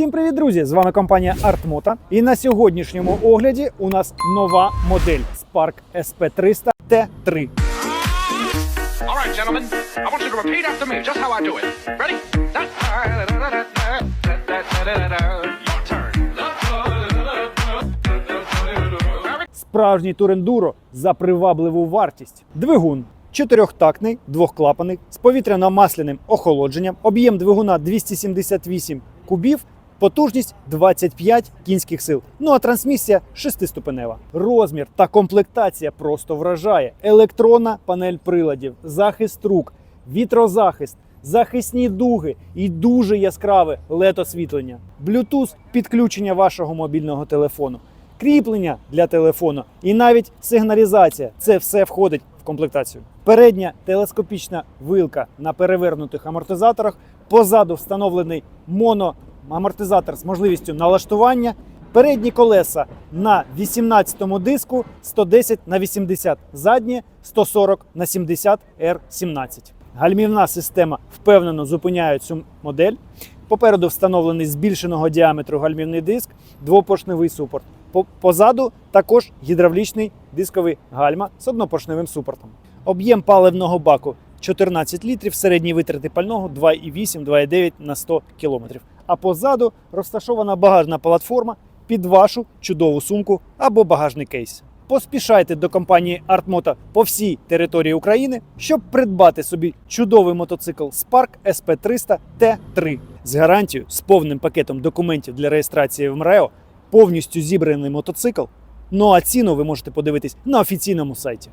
Всім привіт, друзі! З вами компанія Artmota. І на сьогоднішньому огляді у нас нова модель Spark SP300 T3. All right, gentlemen, I want you to repeat after me just how I do it. Ready? Your turn. Справжній турендуро за привабливу вартість. Двигун чотирьохтактний, двохклапаний з повітряно-масляним охолодженням, об'єм двигуна 278 кубів. Потужність 25 кінських сил. Ну а трансмісія шестиступенева. Розмір та комплектація просто вражає. Електронна панель приладів, захист рук, вітрозахист, захисні дуги і дуже яскраве led освітлення. Bluetooth підключення вашого мобільного телефону кріплення для телефону і навіть сигналізація. Це все входить в комплектацію. Передня телескопічна вилка на перевернутих амортизаторах. Позаду встановлений моноамортизатор з можливістю налаштування. Передні колеса на 18-му диску 110 на 80, задні 140 на 70 R17. Гальмівна система впевнено зупиняє цю модель. Попереду встановлений збільшеного діаметру гальмівний диск, двопоршневий супорт. Позаду також гідравлічний дисковий гальма з однопоршневим супортом. Об'єм паливного баку 14 літрів, середні витрати пального 2,8-2,9 на 100 км. А позаду розташована багажна платформа під вашу чудову сумку або багажний кейс. Поспішайте до компанії Artmoto по всій території України, щоб придбати собі чудовий мотоцикл Spark SP300 T3 з гарантією з повним пакетом документів для реєстрації в МРЕО, повністю зібраний мотоцикл. Ну а ціну ви можете подивитись на офіційному сайті.